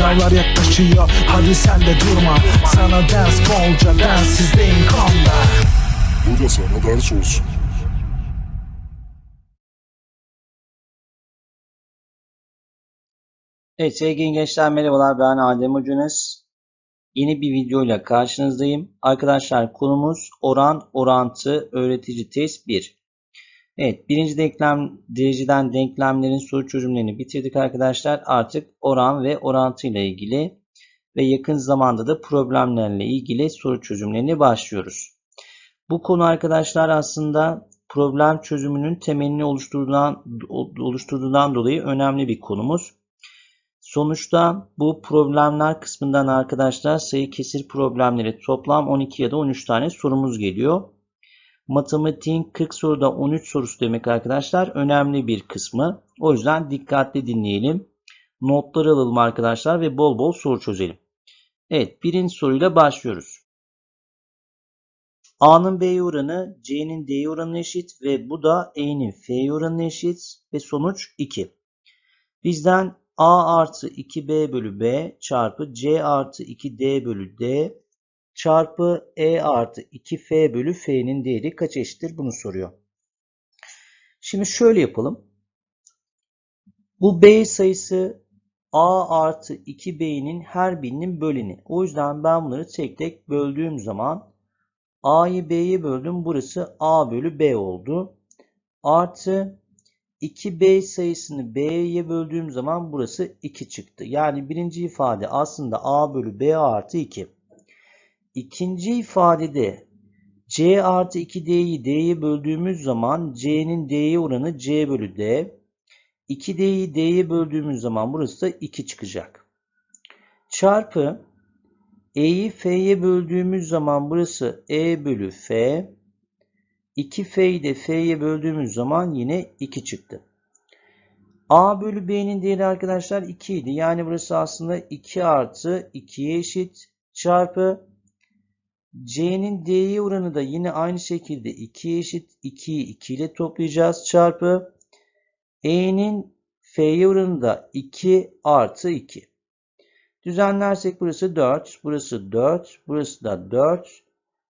Sınavlar yaklaşıyor hadi sen de durma Sana ders bolca densizdeyim konda Bu da sana ders olsun. Evet sevgili gençler merhabalar ben Adem Hocunuz. Yeni bir videoyla karşınızdayım. Arkadaşlar konumuz oran orantı öğretici test 1. Evet birinci denklem dereceden denklemlerin soru çözümlerini bitirdik arkadaşlar. Artık oran ve orantı ile ilgili ve yakın zamanda da problemlerle ilgili soru çözümlerine başlıyoruz. Bu konu arkadaşlar aslında problem çözümünün temelini oluşturduğundan, oluşturduğundan dolayı önemli bir konumuz. Sonuçta bu problemler kısmından arkadaşlar sayı kesir problemleri toplam 12 ya da 13 tane sorumuz geliyor. Matematiğin 40 soruda 13 sorusu demek arkadaşlar önemli bir kısmı. O yüzden dikkatli dinleyelim. Notları alalım arkadaşlar ve bol bol soru çözelim. Evet birinci soruyla başlıyoruz. A'nın B'ye oranı C'nin D'ye oranına eşit ve bu da E'nin F'ye oranına eşit ve sonuç 2. Bizden A artı 2B bölü B çarpı C artı 2D bölü D çarpı E artı 2F bölü F'nin değeri kaç eşittir bunu soruyor. Şimdi şöyle yapalım. Bu B sayısı A artı 2B'nin her birinin böleni. O yüzden ben bunları tek tek böldüğüm zaman A'yı B'ye böldüm. Burası A bölü B oldu. Artı 2b sayısını b'ye böldüğüm zaman burası 2 çıktı. Yani birinci ifade aslında a bölü b artı 2. İkinci ifadede c artı 2d'yi d'ye böldüğümüz zaman c'nin d'ye oranı c bölü d. 2d'yi d'ye böldüğümüz zaman burası da 2 çıkacak. Çarpı e'yi f'ye böldüğümüz zaman burası e bölü f. 2f'yi de f'ye böldüğümüz zaman yine 2 çıktı. a bölü b'nin değeri arkadaşlar 2 idi. Yani burası aslında 2 artı 2'ye eşit çarpı c'nin d'ye oranı da yine aynı şekilde 2'ye eşit. 2'yi 2 ile toplayacağız çarpı e'nin f'ye oranı da 2 artı 2. Düzenlersek burası 4, burası 4, burası da 4.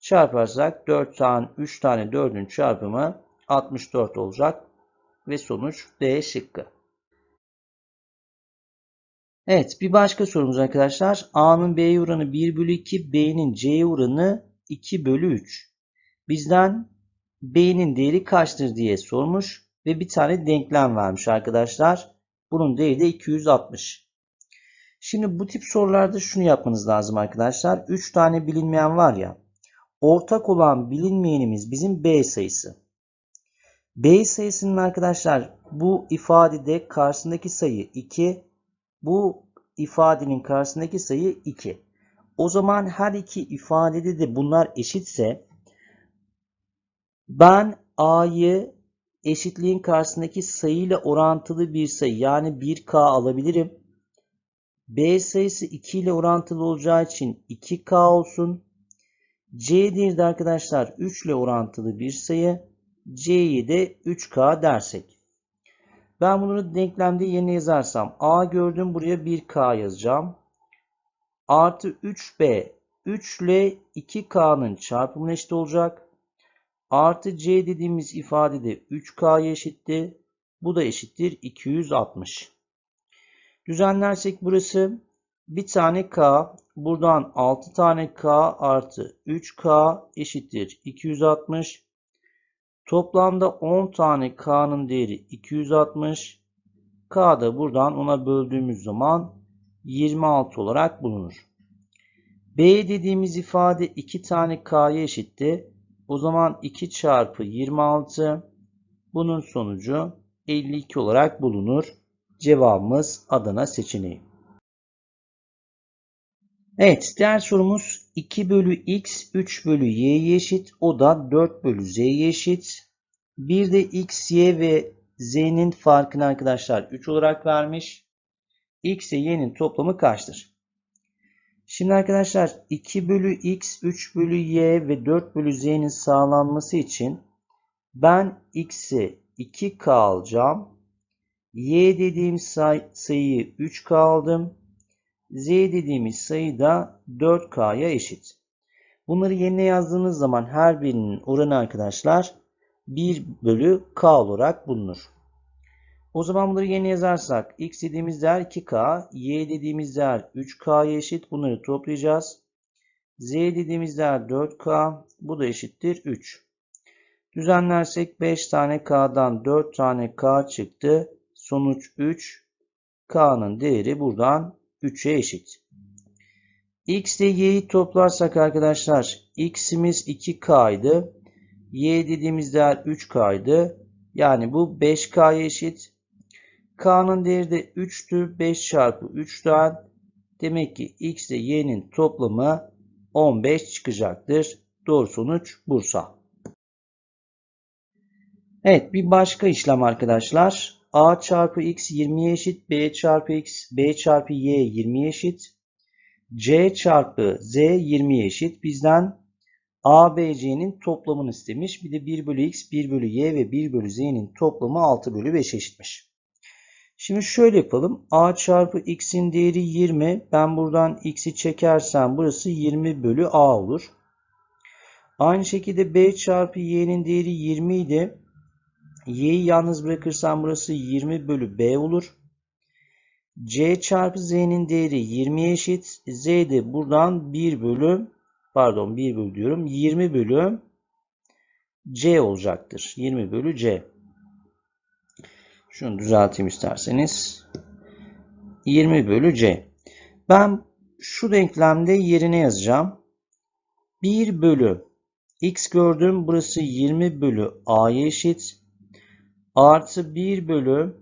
Çarparsak 4 tane 3 tane 4'ün çarpımı 64 olacak ve sonuç D şıkkı. Evet bir başka sorumuz arkadaşlar. A'nın B'ye oranı 1 bölü 2, B'nin C'ye oranı 2 bölü 3. Bizden B'nin değeri kaçtır diye sormuş ve bir tane denklem vermiş arkadaşlar. Bunun değeri de 260. Şimdi bu tip sorularda şunu yapmanız lazım arkadaşlar. 3 tane bilinmeyen var ya. Ortak olan bilinmeyenimiz bizim B sayısı. B sayısının arkadaşlar bu ifadede karşısındaki sayı 2. Bu ifadenin karşısındaki sayı 2. O zaman her iki ifadede de bunlar eşitse ben A'yı eşitliğin karşısındaki sayıyla orantılı bir sayı yani 1K alabilirim. B sayısı 2 ile orantılı olacağı için 2K olsun. C değeri de arkadaşlar 3 ile orantılı bir sayı. C'yi de 3K dersek. Ben bunu denklemde yerine yazarsam A gördüm buraya 1K yazacağım. Artı 3B 3 ile 2K'nın çarpımına eşit olacak. Artı C dediğimiz ifadede 3K eşitti. Bu da eşittir 260. Düzenlersek burası bir tane K buradan 6 tane K artı 3K eşittir 260. Toplamda 10 tane K'nın değeri 260. K da buradan ona böldüğümüz zaman 26 olarak bulunur. B dediğimiz ifade 2 tane K'ya eşitti. O zaman 2 çarpı 26 bunun sonucu 52 olarak bulunur. Cevabımız Adana seçeneği. Evet, diğer sorumuz 2 bölü x 3 bölü y'ye eşit. O da 4 bölü z'ye eşit. Bir de x, y ve z'nin farkını arkadaşlar 3 olarak vermiş. x ile y'nin toplamı kaçtır? Şimdi arkadaşlar 2 bölü x, 3 bölü y ve 4 bölü z'nin sağlanması için ben x'i 2k alacağım. y dediğim say sayıyı 3k aldım. Z dediğimiz sayı da 4K'ya eşit. Bunları yerine yazdığınız zaman her birinin oranı arkadaşlar 1 bölü K olarak bulunur. O zaman bunları yerine yazarsak x dediğimiz değer 2K, y dediğimiz değer 3K'ya eşit. Bunları toplayacağız. Z dediğimiz değer 4K, bu da eşittir 3. Düzenlersek 5 tane K'dan 4 tane K çıktı. Sonuç 3. K'nın değeri buradan 3'e eşit. X ile Y'yi toplarsak arkadaşlar X'imiz 2K'ydı. Y dediğimiz değer 3K'ydı. Yani bu 5K'ya eşit. K'nın değeri de 3'tü. 5 çarpı 3'ten. Demek ki X ile Y'nin toplamı 15 çıkacaktır. Doğru sonuç Bursa. Evet bir başka işlem arkadaşlar. A çarpı X 20'ye eşit. B çarpı X, B çarpı Y 20'ye eşit. C çarpı Z 20'ye eşit. Bizden A, B, C'nin toplamını istemiş. Bir de 1 bölü X, 1 bölü Y ve 1 bölü Z'nin toplamı 6 bölü 5 eşitmiş. Şimdi şöyle yapalım. A çarpı X'in değeri 20. Ben buradan X'i çekersem burası 20 bölü A olur. Aynı şekilde B çarpı Y'nin değeri 20 idi. Y'yi yalnız bırakırsam burası 20 bölü B olur. C çarpı Z'nin değeri 20'ye eşit. Z de buradan 1 bölü pardon 1 bölü diyorum 20 bölü C olacaktır. 20 bölü C. Şunu düzelteyim isterseniz. 20 bölü C. Ben şu denklemde yerine yazacağım. 1 bölü X gördüm. Burası 20 bölü A'ya eşit. Artı 1 bölü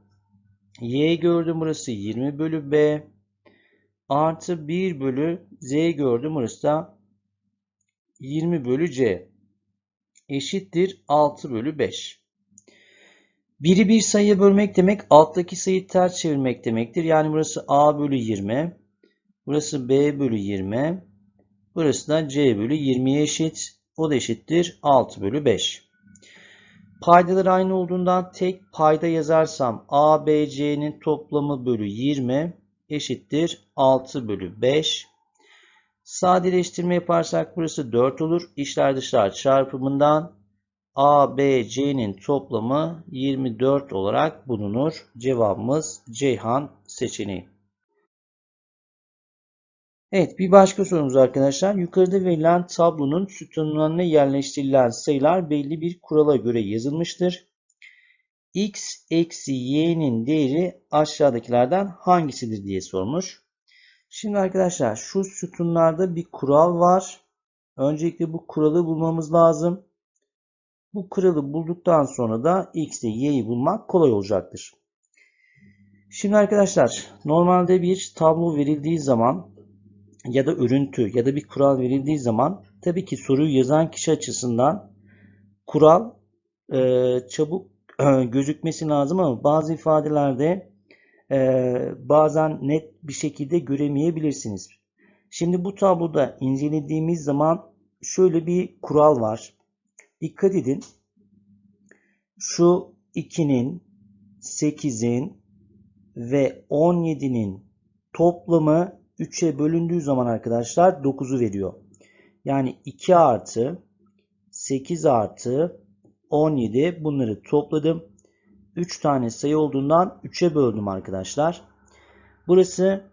Y gördüm. Burası 20 bölü B. Artı 1 bölü Z gördüm. Burası da 20 bölü C. Eşittir 6 bölü 5. Biri bir sayıya bölmek demek alttaki sayıyı ters çevirmek demektir. Yani burası A bölü 20. Burası B bölü 20. Burası da C bölü 20'ye eşit. O da eşittir 6 bölü 5. Paydalar aynı olduğundan tek payda yazarsam A, B, C'nin toplamı bölü 20 eşittir 6 bölü 5. Sadeleştirme yaparsak burası 4 olur. İşler dışlar çarpımından A, B, C'nin toplamı 24 olarak bulunur. Cevabımız Ceyhan seçeneği. Evet bir başka sorumuz arkadaşlar. Yukarıda verilen tablonun sütunlarına yerleştirilen sayılar belli bir kurala göre yazılmıştır. X eksi y'nin değeri aşağıdakilerden hangisidir diye sormuş. Şimdi arkadaşlar şu sütunlarda bir kural var. Öncelikle bu kuralı bulmamız lazım. Bu kuralı bulduktan sonra da x ile y'yi bulmak kolay olacaktır. Şimdi arkadaşlar normalde bir tablo verildiği zaman ya da örüntü ya da bir kural verildiği zaman tabii ki soruyu yazan kişi açısından kural e, çabuk e, gözükmesi lazım ama bazı ifadelerde e, bazen net bir şekilde göremeyebilirsiniz. Şimdi bu tabloda incelediğimiz zaman şöyle bir kural var. Dikkat edin. Şu 2'nin, 8'in ve 17'nin toplamı 3'e bölündüğü zaman arkadaşlar 9'u veriyor. Yani 2 artı 8 artı 17 bunları topladım. 3 tane sayı olduğundan 3'e böldüm arkadaşlar. Burası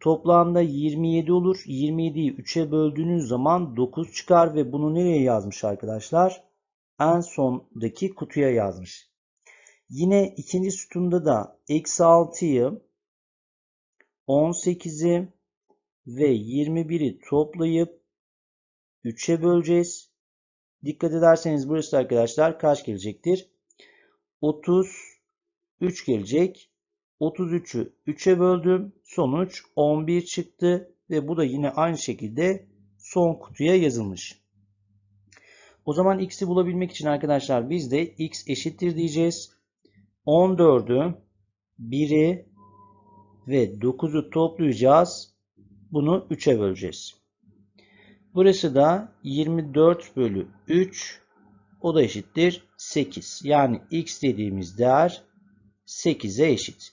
toplamda 27 olur. 27'yi 3'e böldüğünüz zaman 9 çıkar ve bunu nereye yazmış arkadaşlar? En sondaki kutuya yazmış. Yine ikinci sütunda da eksi 6'yı 18'i ve 21'i toplayıp 3'e böleceğiz. Dikkat ederseniz burası arkadaşlar kaç gelecektir? 33 gelecek. 33'ü 3'e böldüm. Sonuç 11 çıktı. Ve bu da yine aynı şekilde son kutuya yazılmış. O zaman x'i bulabilmek için arkadaşlar biz de x eşittir diyeceğiz. 14'ü 1'i ve 9'u toplayacağız. Bunu 3'e böleceğiz. Burası da 24 bölü 3. O da eşittir 8. Yani x dediğimiz değer 8'e eşit.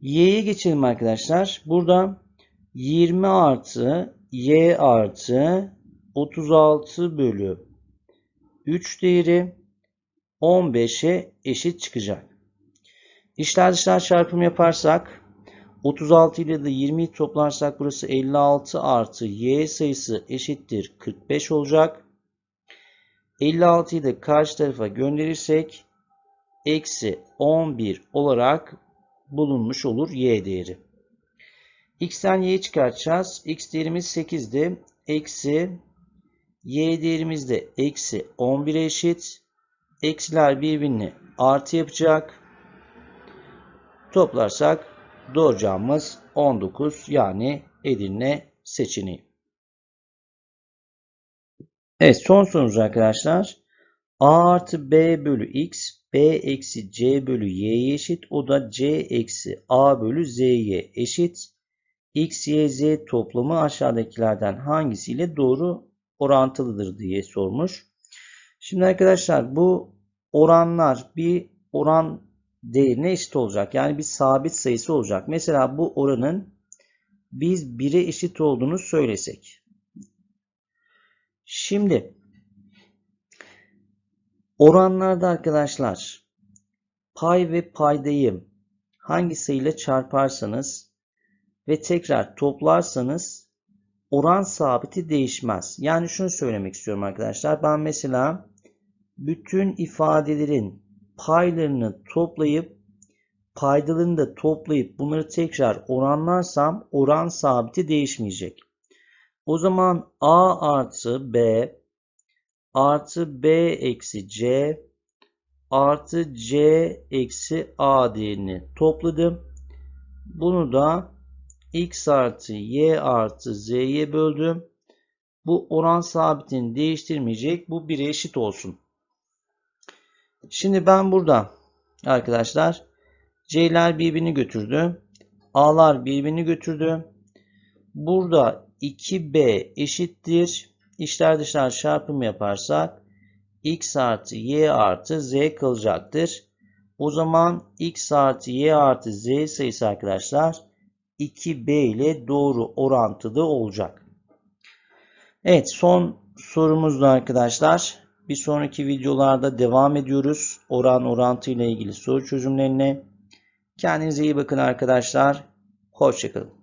Y'ye geçelim arkadaşlar. Burada 20 artı y artı 36 bölü 3 değeri 15'e eşit çıkacak. İşler dışlar çarpım yaparsak 36 ile de 20'yi toplarsak burası 56 artı y sayısı eşittir 45 olacak. 56'yı da karşı tarafa gönderirsek eksi 11 olarak bulunmuş olur y değeri. x'ten y'yi çıkartacağız. x değerimiz 8'di. Eksi y değerimiz de eksi 11'e eşit. Eksiler birbirini artı yapacak. Toplarsak doğru cevabımız 19 yani Edirne seçeneği. Evet son sorumuz arkadaşlar. A artı B bölü X, B eksi C bölü Y'ye eşit. O da C eksi A bölü Z'ye eşit. X, Y, Z toplamı aşağıdakilerden hangisiyle doğru orantılıdır diye sormuş. Şimdi arkadaşlar bu oranlar bir oran değerine eşit olacak. Yani bir sabit sayısı olacak. Mesela bu oranın biz 1'e eşit olduğunu söylesek. Şimdi oranlarda arkadaşlar pay ve paydayı hangi sayıyla çarparsanız ve tekrar toplarsanız oran sabiti değişmez. Yani şunu söylemek istiyorum arkadaşlar. Ben mesela bütün ifadelerin paylarını toplayıp paydalarını da toplayıp bunları tekrar oranlarsam oran sabiti değişmeyecek. O zaman A artı B artı B eksi C artı C eksi A değerini topladım. Bunu da X artı Y artı Z'ye böldüm. Bu oran sabitini değiştirmeyecek. Bu 1'e eşit olsun. Şimdi ben burada arkadaşlar C'ler birbirini götürdü. A'lar birbirini götürdü. Burada 2B eşittir. İçler dışlar çarpımı yaparsak X artı Y artı Z kalacaktır. O zaman X artı Y artı Z sayısı arkadaşlar 2B ile doğru orantılı olacak. Evet son sorumuzda arkadaşlar. Bir sonraki videolarda devam ediyoruz. Oran orantı ile ilgili soru çözümlerine. Kendinize iyi bakın arkadaşlar. Hoşçakalın.